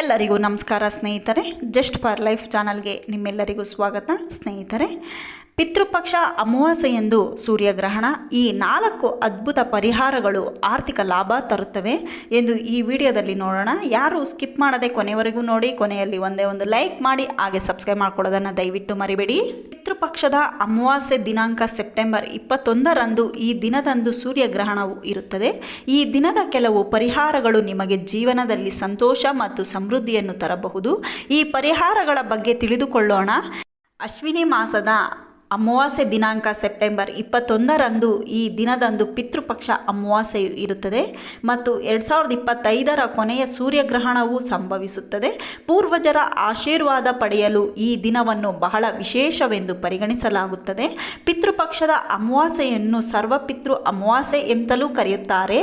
ಎಲ್ಲರಿಗೂ ನಮಸ್ಕಾರ ಸ್ನೇಹಿತರೆ. ಜಸ್ಟ್ ಫಾರ್ ಲೈಫ್ ಚಾನಲ್ಗೆ ನಿಮ್ಮೆಲ್ಲರಿಗೂ ಸ್ವಾಗತ ಸ್ನೇಹಿತರೆ. ಪಿತೃಪಕ್ಷ ಅಮಾವಾಸ್ಯೆಯಂದು ಸೂರ್ಯಗ್ರಹಣ ಈ ನಾಲ್ಕು ಅದ್ಭುತ ಪರಿಹಾರಗಳು ಆರ್ಥಿಕ ಲಾಭ ತರುತ್ತವೆ ಎಂದು ಈ ವಿಡಿಯೋದಲ್ಲಿ ನೋಡೋಣ. ಯಾರು ಸ್ಕಿಪ್ ಮಾಡದೆ ಕೊನೆವರೆಗೂ ನೋಡಿ, ಕೊನೆಯಲ್ಲಿ ಒಂದೇ ಒಂದು ಲೈಕ್ ಮಾಡಿ, ಹಾಗೆ ಸಬ್ಸ್ಕ್ರೈಬ್ ಮಾಡ್ಕೊಳ್ಳೋದನ್ನು ದಯವಿಟ್ಟು ಮರಿಬೇಡಿ. ಪಿತೃಪಕ್ಷದ ಅಮಾವಾಸ್ಯೆ ದಿನಾಂಕ ಸೆಪ್ಟೆಂಬರ್ ಇಪ್ಪತ್ತೊಂದರಂದು ಈ ದಿನದಂದು ಸೂರ್ಯಗ್ರಹಣವು ಇರುತ್ತದೆ. ಈ ದಿನದ ಕೆಲವು ಪರಿಹಾರಗಳು ನಿಮಗೆ ಜೀವನದಲ್ಲಿ ಸಂತೋಷ ಮತ್ತು ಸಮೃದ್ಧಿಯನ್ನು ತರಬಹುದು. ಈ ಪರಿಹಾರಗಳ ಬಗ್ಗೆ ತಿಳಿದುಕೊಳ್ಳೋಣ. ಅಶ್ವಿನಿ ಮಾಸದ ಅಮಾವಾಸ್ಯೆ ದಿನಾಂಕ ಸೆಪ್ಟೆಂಬರ್ ಇಪ್ಪತ್ತೊಂದರಂದು ಈ ದಿನದಂದು ಪಿತೃಪಕ್ಷ ಅಮಾವಾಸ್ಯೆಯು ಇರುತ್ತದೆ ಮತ್ತು ಎರಡು ಸಾವಿರದ ಇಪ್ಪತ್ತೈದರ ಕೊನೆಯ ಸೂರ್ಯಗ್ರಹಣವು ಸಂಭವಿಸುತ್ತದೆ. ಪೂರ್ವಜರ ಆಶೀರ್ವಾದ ಪಡೆಯಲು ಈ ದಿನವನ್ನು ಬಹಳ ವಿಶೇಷವೆಂದು ಪರಿಗಣಿಸಲಾಗುತ್ತದೆ. ಪಿತೃಪಕ್ಷದ ಅಮಾವಾಸ್ಯೆಯನ್ನು ಸರ್ವಪಿತೃ ಅಮಾವಾಸ್ಯೆ ಎಂತಲೂ ಕರೆಯುತ್ತಾರೆ.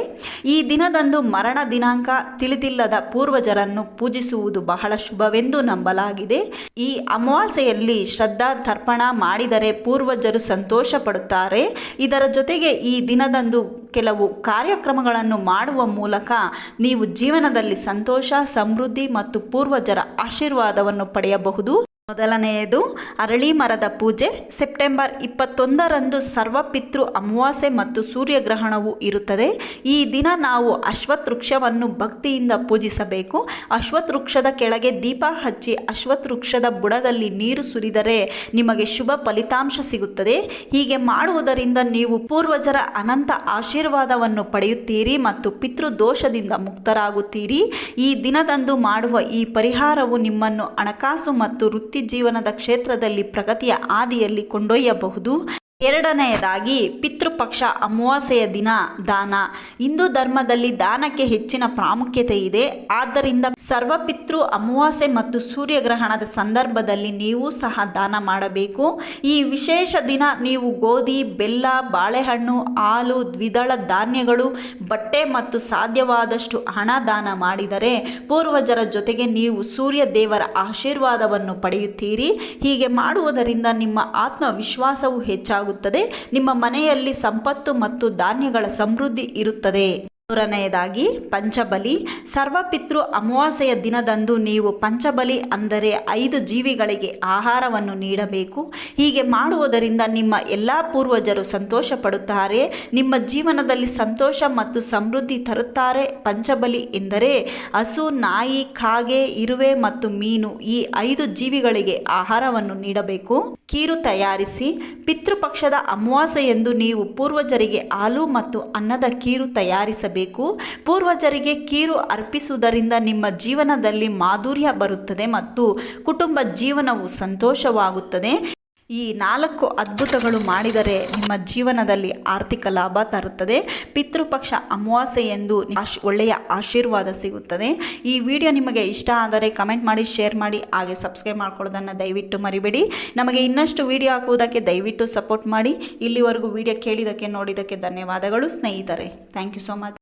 ಈ ದಿನದಂದು ಮರಣ ದಿನಾಂಕ ತಿಳಿದಿಲ್ಲದ ಪೂರ್ವಜರನ್ನು ಪೂಜಿಸುವುದು ಬಹಳ ಶುಭವೆಂದು ನಂಬಲಾಗಿದೆ. ಈ ಅಮಾವಾಸ್ಯೆಯಲ್ಲಿ ಶ್ರದ್ಧಾ ತರ್ಪಣ ಮಾಡಿದರೆ ಪೂರ್ವಜರು ಸಂತೋಷ ಪಡುತ್ತಾರೆ ಇದರ ಜೊತೆಗೆ ಈ ದಿನದಂದು ಕೆಲವು ಕಾರ್ಯಕ್ರಮಗಳನ್ನು ಮಾಡುವ ಮೂಲಕ ನೀವು ಜೀವನದಲ್ಲಿ ಸಂತೋಷ, ಸಮೃದ್ಧಿ ಮತ್ತು ಪೂರ್ವಜರ ಆಶೀರ್ವಾದವನ್ನು ಪಡೆಯಬಹುದು. ಮೊದಲನೆಯದು ಅರಳಿ ಮರದ ಪೂಜೆ. ಸೆಪ್ಟೆಂಬರ್ ಇಪ್ಪತ್ತೊಂದರಂದು ಸರ್ವಪಿತೃ ಅಮಾವಾಸ್ಯೆ ಮತ್ತು ಸೂರ್ಯಗ್ರಹಣವು ಇರುತ್ತದೆ. ಈ ದಿನ ನಾವು ಅಶ್ವತ್ವೃಕ್ಷವನ್ನು ಭಕ್ತಿಯಿಂದ ಪೂಜಿಸಬೇಕು. ಅಶ್ವತ್ವೃಕ್ಷದ ಕೆಳಗೆ ದೀಪ ಹಚ್ಚಿ ಅಶ್ವತ್ವೃಕ್ಷದ ಬುಡದಲ್ಲಿ ನೀರು ಸುರಿದರೆ ನಿಮಗೆ ಶುಭ ಫಲಿತಾಂಶ ಸಿಗುತ್ತದೆ. ಹೀಗೆ ಮಾಡುವುದರಿಂದ ನೀವು ಪೂರ್ವಜರ ಅನಂತ ಆಶೀರ್ವಾದವನ್ನು ಪಡೆಯುತ್ತೀರಿ ಮತ್ತು ಪಿತೃದೋಷದಿಂದ ಮುಕ್ತರಾಗುತ್ತೀರಿ. ಈ ದಿನದಂದು ಮಾಡುವ ಈ ಪರಿಹಾರವು ನಿಮ್ಮನ್ನು ಹಣಕಾಸು ಮತ್ತು ವೃತ್ತಿ ಜೀವನದ ಕ್ಷೇತ್ರದಲ್ಲಿ ಪ್ರಗತಿಯ ಆದಿಯಲ್ಲಿ ಕೊಂಡೊಯ್ಯಬಹುದು. ಎರಡನೆಯದಾಗಿ, ಪಿತೃಪಕ್ಷ ಅಮಾವಾಸ್ಯೆಯ ದಿನ, ದಾನ. ಹಿಂದೂ ಧರ್ಮದಲ್ಲಿ ದಾನಕ್ಕೆ ಹೆಚ್ಚಿನ ಪ್ರಾಮುಖ್ಯತೆ ಇದೆ. ಆದ್ದರಿಂದ ಸರ್ವಪಿತೃ ಅಮಾವಾಸ್ಯೆ ಮತ್ತು ಸೂರ್ಯಗ್ರಹಣದ ಸಂದರ್ಭದಲ್ಲಿ ನೀವು ಸಹ ದಾನ ಮಾಡಬೇಕು. ಈ ವಿಶೇಷ ದಿನ ನೀವು ಗೋಧಿ, ಬೆಲ್ಲ, ಬಾಳೆಹಣ್ಣು, ಹಾಲು, ದ್ವಿದಳ ಧಾನ್ಯಗಳು, ಬಟ್ಟೆ ಮತ್ತು ಸಾಧ್ಯವಾದಷ್ಟು ಹಣ ದಾನ ಮಾಡಿದರೆ ಪೂರ್ವಜರ ಜೊತೆಗೆ ನೀವು ಸೂರ್ಯ ದೇವರ ಆಶೀರ್ವಾದವನ್ನು ಪಡೆಯುತ್ತೀರಿ. ಹೀಗೆ ಮಾಡುವುದರಿಂದ ನಿಮ್ಮ ಆತ್ಮವಿಶ್ವಾಸವು ಹೆಚ್ಚಾಗುತ್ತದೆ. ನಿಮ್ಮ ಮನೆಯಲ್ಲಿ ಸಂಪತ್ತು ಮತ್ತು ಧಾನ್ಯಗಳ ಸಮೃದ್ಧಿ ಇರುತ್ತದೆ. ಮೂರನೆಯದಾಗಿ ಪಂಚಬಲಿ. ಸರ್ವಪಿತೃ ಅಮಾವಾಸ್ಯೆಯ ದಿನದಂದು ನೀವು ಪಂಚಬಲಿ ಅಂದರೆ ಐದು ಜೀವಿಗಳಿಗೆ ಆಹಾರವನ್ನು ನೀಡಬೇಕು. ಹೀಗೆ ಮಾಡುವುದರಿಂದ ನಿಮ್ಮ ಎಲ್ಲ ಪೂರ್ವಜರು ಸಂತೋಷ ಪಡುತ್ತಾರೆ ನಿಮ್ಮ ಜೀವನದಲ್ಲಿ ಸಂತೋಷ ಮತ್ತು ಸಮೃದ್ಧಿ ತರುತ್ತಾರೆ. ಪಂಚಬಲಿ ಎಂದರೆ ಹಸು, ನಾಯಿ, ಕಾಗೆ, ಇರುವೆ ಮತ್ತು ಮೀನು ಈ ಐದು ಜೀವಿಗಳಿಗೆ ಆಹಾರವನ್ನು ನೀಡಬೇಕು. ಕೀರು ತಯಾರಿಸಿ. ಪಿತೃಪಕ್ಷದ ಅಮಾವಾಸ್ಯೆಯೆಂದು ನೀವು ಪೂರ್ವಜರಿಗೆ ಹಾಲು ಮತ್ತು ಅನ್ನದ ಕೀರು ತಯಾರಿಸಬೇಕು. ಪೂರ್ವಜರಿಗೆ ಕೀರು ಅರ್ಪಿಸುವುದರಿಂದ ನಿಮ್ಮ ಜೀವನದಲ್ಲಿ ಮಾಧುರ್ಯ ಬರುತ್ತದೆ ಮತ್ತು ಕುಟುಂಬ ಜೀವನವು ಸಂತೋಷವಾಗುತ್ತದೆ. ಈ ನಾಲ್ಕು ಅದ್ಭುತಗಳು ಮಾಡಿದರೆ ನಿಮ್ಮ ಜೀವನದಲ್ಲಿ ಆರ್ಥಿಕ ಲಾಭ ತರುತ್ತದೆ. ಪಿತೃಪಕ್ಷ ಅಮಾವಾಸ್ಯೆ ಎಂದು ಒಳ್ಳೆಯ ಆಶೀರ್ವಾದ ಸಿಗುತ್ತದೆ. ಈ ವಿಡಿಯೋ ನಿಮಗೆ ಇಷ್ಟ ಆದರೆ ಕಮೆಂಟ್ ಮಾಡಿ, ಶೇರ್ ಮಾಡಿ, ಹಾಗೆ ಸಬ್ಸ್ಕ್ರೈಬ್ ಮಾಡ್ಕೊಳ್ಳೋದನ್ನು ದಯವಿಟ್ಟು ಮರಿಬೇಡಿ. ನಮಗೆ ಇನ್ನಷ್ಟು ವಿಡಿಯೋ ಹಾಕುವುದಕ್ಕೆ ದಯವಿಟ್ಟು ಸಪೋರ್ಟ್ ಮಾಡಿ. ಇಲ್ಲಿವರೆಗೂ ವಿಡಿಯೋ ಕೇಳಿದ್ದಕ್ಕೆ, ನೋಡಿದ್ದಕ್ಕೆ ಧನ್ಯವಾದಗಳು. ಸ್ನೇಹಿತರೆ, ಥ್ಯಾಂಕ್ ಯು ಸೋ ಮಚ್.